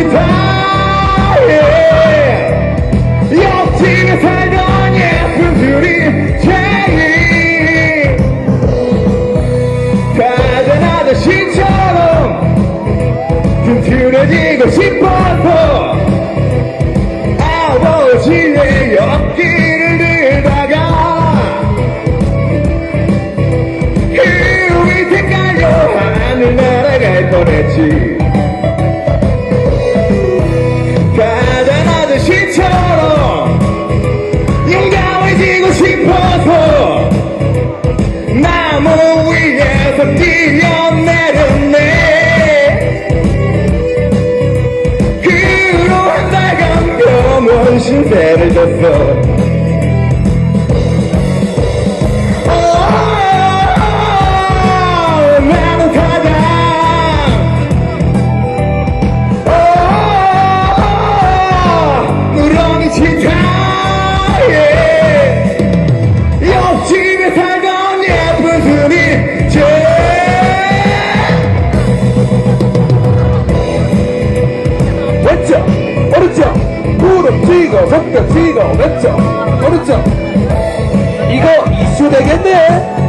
기타에 옆집에 살던 예쁜 둘이 제일 다른 아저씨처럼 튼튼해지고 싶어서 나무 위에서 뛰어내렸네. 그로 한 달간 병원 신세를 졌어 쥐고 손뼉 쥐고 왼쪽 오른쪽. 이거 이슈 되겠네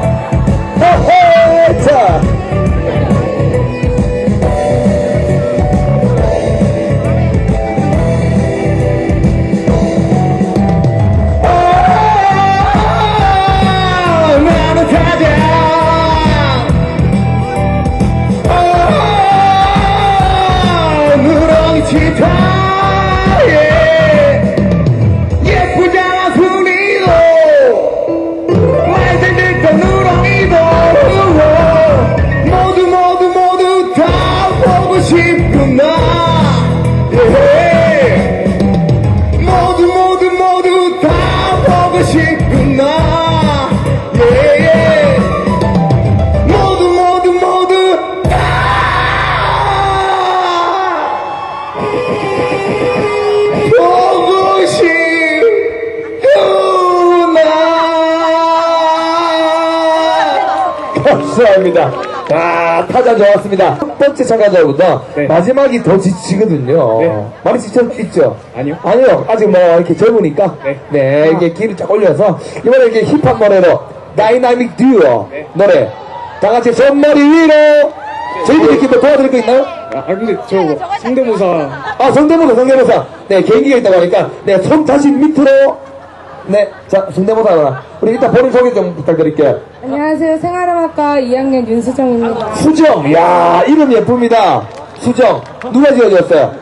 타자 좋았습니다 첫 번째 참가자보다 네. 마지막이 더 지치거든요 네. 많이 지쳤죠? 아니요. 아니요 아직 뭐 이렇게 젊으니까 네. 네, 이렇게 기를 쫙 올려서 이번에 이렇게 힙합 노래로 다이나믹 듀오 네. 노래 다 같이 손머리 위로 저희들이 이렇게 뭐 도와드릴 거 있나요? 아 근데 저 성대모사 아 성대모사 성대모사 네 개인기가 있다고 하니까 네손 자신 밑으로 네자 성대모사 하나 우리 일단 본인 소개 좀 부탁드릴게요 안녕하세요. 생활음악과 2학년 윤수정입니다. 수정. 야 이름 예쁩니다. 수정. 누가 지어줬어요?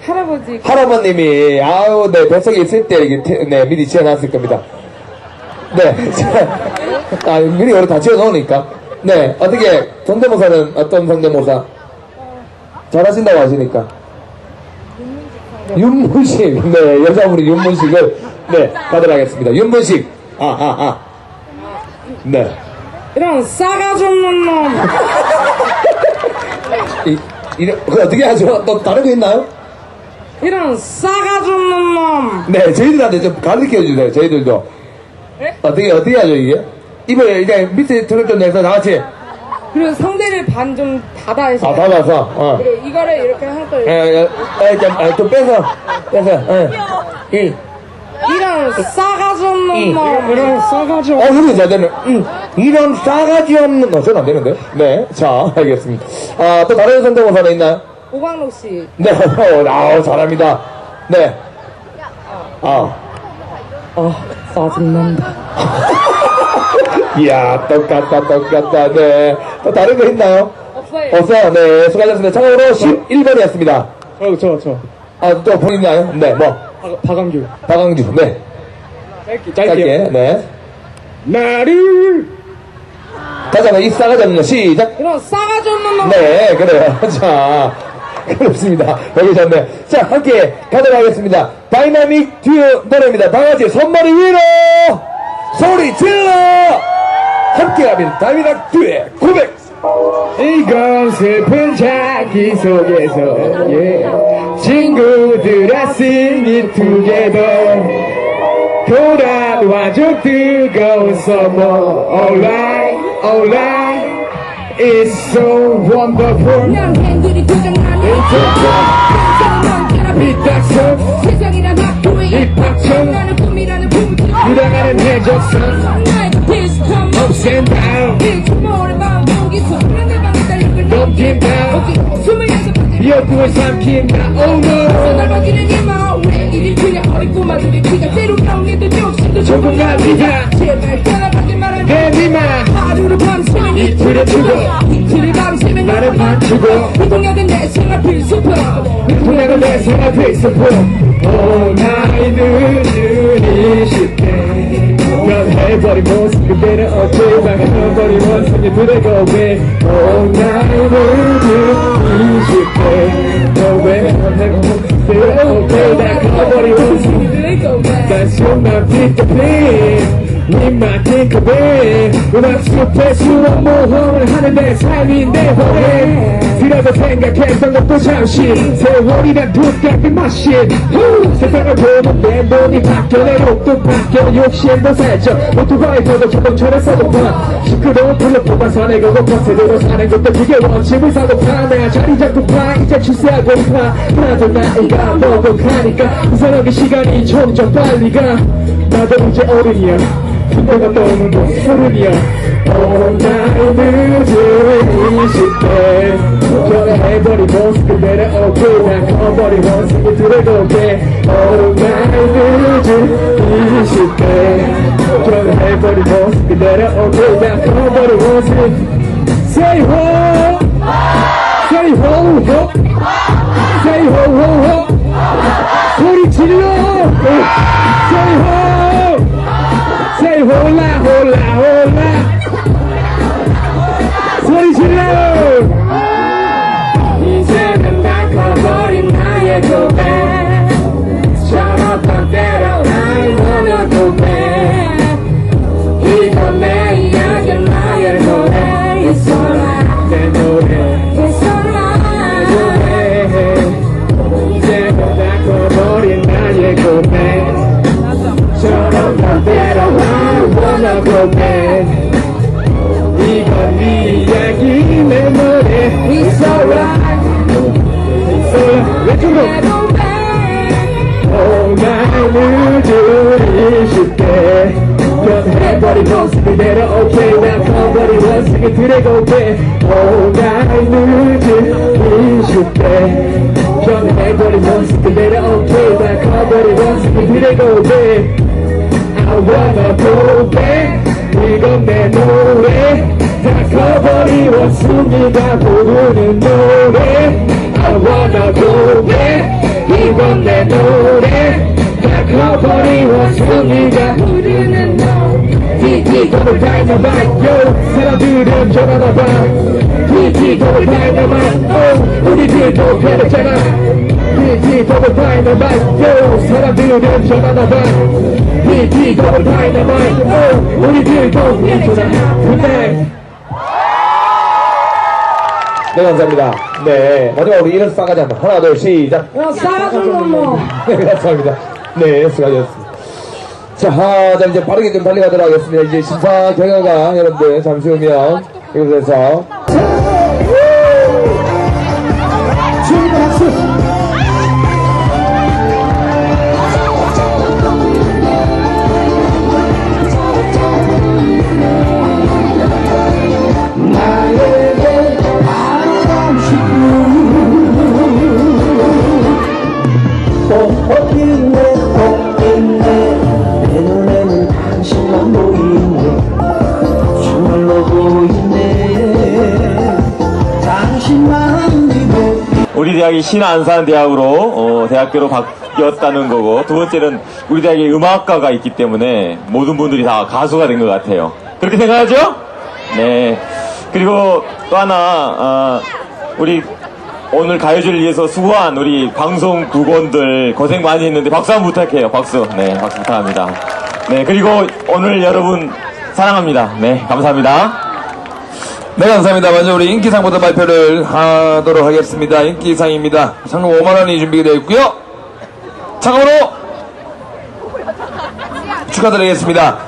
할아버지. 할아버님이. 아우 네 뱃속에 있을 때 이게 태- 네 미리 지어놨을 겁니다. 네, 아 미리 오래 다 지어놓으니까. 네 어떻게 성대모사는 어떤 성대모사? 잘하신다고 하시니까. 윤문식. 네 여자분이 윤문식을 네 가도록 하겠습니다. 윤문식. 아 아 아 네 이런 싸가지 없는 놈. 이, 이래, 그 어떻게 하죠? 또 다른 거 있나요? 이런 싸가지 없는 놈. 네, 저희들한테 좀 가르쳐 주세요, 저희들도. 네? 어떻게, 어떻게 하죠, 이게? 입을 이제 밑에 들을 좀 내서 다 같이, 그리고 성대를 반 좀 닫아서. 아, 닫아서, 어. 그리고 이거를 이렇게 하고 에, 에, 에, 좀, 아, 좀 빼서, 빼서, 예. 이. 이런 싸가지 없는 놈. 이런 싸가지 어, 이거 잘 되네. 음, 이런 싸가지 없는, 어, 전안 되는데? 네, 자, 알겠습니다. 아, 또 다른 성대모사는 있나요? 오광록 씨. 네, 어, 아우, 잘합니다. 네. 아. 아 짜증난다. 이야, 똑같다, 똑같다, 네. 또 다른 거 있나요? 없어요. 없어요. 네, 수고하셨습니다. 참고로 11번이었습니다. 저 저 저 아, 또 보이나요? 네, 뭐. 박광규 박광주, 네. 짧게 짧게, 짧게 네. 나를 다시 한번 이 싸가지 없는 거 시작. 이런 싸가지 없는 놈. 네, 그래요. 자, 그렇습니다. 여기 좋네. 자, 함께 가도록 하겠습니다. 다이나믹 듀오 노래입니다. 다 같이 손머리 위로! 소리 질러! 함께하면 다이나믹 듀오의 고백! 이건 슬픈 자기 속에서 예. 친구들아 sing together 돌아와줘 뜨거운 summer alright alright. Is so wonderful. 넌 삐딱선 세상이란 학교에 입학처럼 나는 꿈이라는 부지 유랑하는 해적선. 나의 비슷한 Ups and down 일주 모 넘긴다 스물여섯 미역국을 삼킨다 Oh no 넓어지는 이마 왜 이리 그래 어린 꼬마들의 귀가 때로 병에도 욕심도 조금 나비다. 제발 떠나가지 말아줘. 내니마 하루를 밤새면 이틀을 주고 이틀을 밤새면 나를 맞추고 이동역은 내 생활 필수품 분야가 내 생활 필수품 Oh 나이 늦은 20대 변해버린 모습 그대는 어째 망해버린 원성이 두대고 왜 Oh 나이 늦은 20대 너왜 변해버린 모습 어째 망해버린 원성이 단순한 피터팬 님만 팅커벨 음악 숲에 수업 모험을 하는데 삶이 내 허 에 들어도 생각했던 것도 잠시 세월이란 독같은 마신 후! 세상을 보는 내 눈이 바뀌어 내 욕도 바뀌어 욕심도 살쪄 오토바이 타고 자동차를 사고 파. 시끄러운 풀로 뽑아서 내가 고파 세대로 사는 것도 그게 원칙을 사고파. 내가 자리 잡고 파. 이제 출세하고 파. 나도 나이가 먹어가니까 이상하게 시간이 점점 빨리 가. 나도 이제 어른이야. 내가 떠오는 건 서른이야. 어 나이 늦은 20대 변해버린 모습 그대로 오케이 난 커버린 원숭이 들어오게 어 나이 늦은 20대 변해버린 모습 그대로 오케이 난 커버린 원숭이 Say ho Say ho ho. Say ho ho ho. 소리 질러. Say ho Say hola hola hola 돼오 나는 늦은 20대 변해버린 모습 그대로 오케이 난 커버린 원숭이 들고 돼 I wanna go back 이건 내 노래. 다 커버린 원숭이가 부르는 노래. I wanna go back 이건 내 노래. 다 커버린 원숭이가 부르는 너 PT 더블 다이너마이트 요 사람들은 전화나봐 PT 더블 다이너마이트 오 우리들도 변했잖아 PT 더블 다이너마이트 요 사람들은 전화나봐 PT 더블 다이너마이트 오 우리들도 변했잖아 근데 네, 감사합니다. 네, 마지막 우리 이런 싸가지 한번. 하나, 둘, 시작. 야 싸가지는 놈 네, 감사합니다. 네, 수고하셨습니다. 자, 하, 자, 이제 빠르게 좀 달려가도록 하겠습니다. 이제 심사 경영가 여러분들 잠시 후면 이곳에서 대학이 신안산대학으로 어, 대학교로 바뀌었다는 거고 두 번째는 우리 대학에 음악과가 있기 때문에 모든 분들이 다 가수가 된 것 같아요. 그렇게 생각하죠? 네. 그리고 또 하나 아, 우리 오늘 가요제를 위해서 수고한 우리 방송 국원들 고생 많이 했는데 박수 한번 부탁해요. 박수. 네, 박수 부탁합니다. 네, 그리고 오늘 여러분 사랑합니다. 네, 감사합니다. 네, 감사합니다. 먼저 우리 인기상부터 발표를 하도록 하겠습니다. 인기상입니다. 상금 5만원이 준비되어 있고요 참고로 축하드리겠습니다.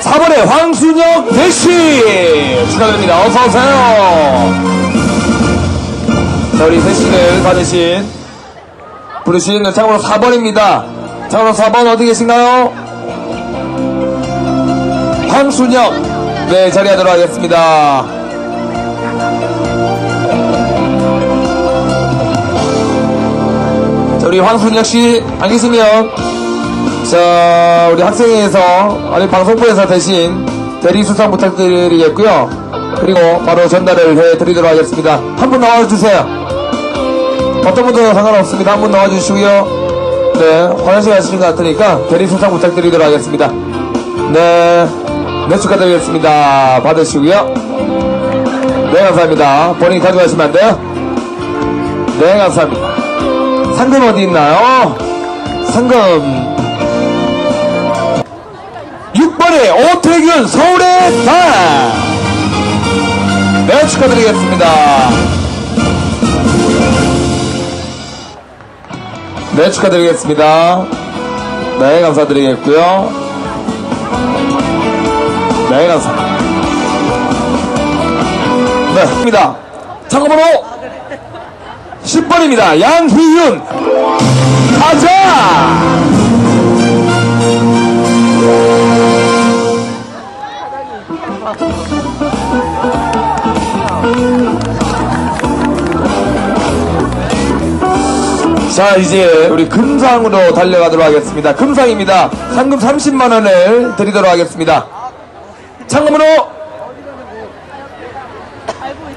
4번에 황순혁 대시 축하드립니다. 어서오세요. 자, 우리 대시를 받으신, 부르신 참고로 4번입니다. 참고로 4번 어디 계신가요? 황순혁. 네, 자리하도록 하겠습니다. 자, 우리 황순혁 씨, 안 계시면, 자, 우리 학생회에서, 아니, 방송부에서 대신 대리 수상 부탁드리겠고요. 그리고 바로 전달을 해드리도록 하겠습니다. 한 분 나와주세요. 어떤 분도 상관없습니다. 한 분 나와주시고요. 네, 화장실 가시는 것 같으니까 대리 수상 부탁드리도록 하겠습니다. 네, 네, 축하드리겠습니다. 받으시고요. 네, 감사합니다. 본인 가져가시면 안 돼요? 네, 감사합니다. 상금 어디 있나요? 상금 6번에 오태균 서울의 달! 네, 축하드리겠습니다. 네, 축하드리겠습니다. 네, 감사드리겠고요. 네, 감사합니다. 네, 입니다. 참고번호 10번입니다. 양희윤 가자! 자 이제 우리 금상으로 달려가도록 하겠습니다. 금상입니다. 상금 30만 원을 드리도록 하겠습니다. 상금으로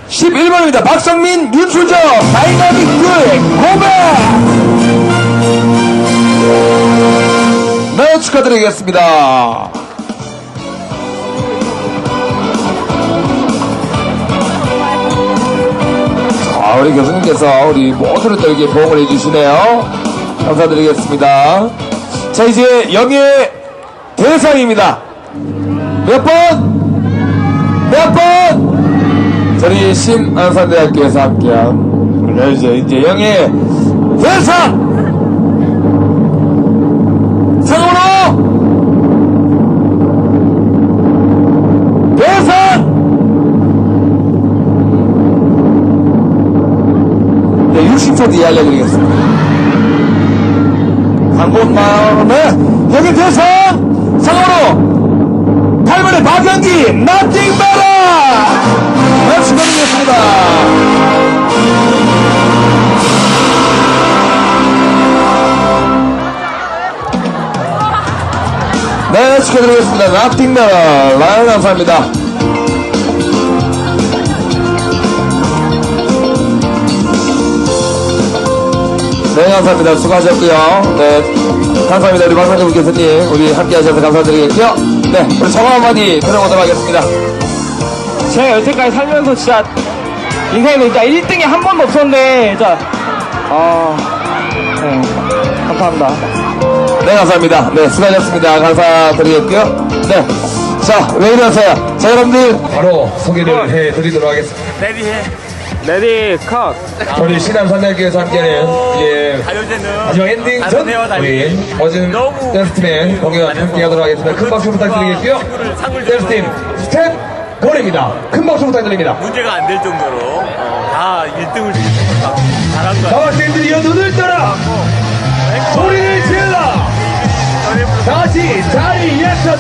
11번입니다. 박성민, 윤수정, 다이나믹 듀엣, 고백! 네, 축하드리겠습니다. 자, 우리 교수님께서 우리 모두를 또 이렇게 보험을 해주시네요. 감사드리겠습니다. 자, 이제 영예 대상입니다. 몇 번? 몇 번? 저희 심안산대학교에서 함께한 네, 이제 이제 영예 대상 상으로 대상 네, 60초 뒤에 알려드리겠습니다. 마음에 여기 대상 상으로 8번의 박영기 Nothing Better 네, 축하드리겠습니다. 네, 축하드리겠습니다. Nothing Better. 네, 감사합니다. 네, 감사합니다. 수고하셨고요. 네, 감사합니다. 우리 박상준 교수님, 우리 함께 하셔서 감사드리겠고요. 네, 우리 성화 한마디 들어보도록 하겠습니다. 제가 여태까지 살면서 진짜 인생에 진짜 1등이 한 번도 없었는데 진짜 아 네, 감사합니다. 네, 감사합니다. 네, 수고하셨습니다. 감사드리겠고요. 네. 자, 왜 이러세요? 자, 여러분들. 바로 소개를 해드리도록 하겠습니다. 레디 컷. 우리 신암산대학교에서 함께하는 이제 마지막 엔딩 전 우리 어진 댄스팀의 공연 함께 하도록 하겠습니다. 큰 박수 부탁드리겠고요. 댄스팀 스텝 볼입니다. 큰 박수 부탁드립니다. 문제가 안 될 정도로 어, 다 1등을 잘한 것 같아요. 나학생들이여 눈을 떠라 소리를 질러 다시 자리에서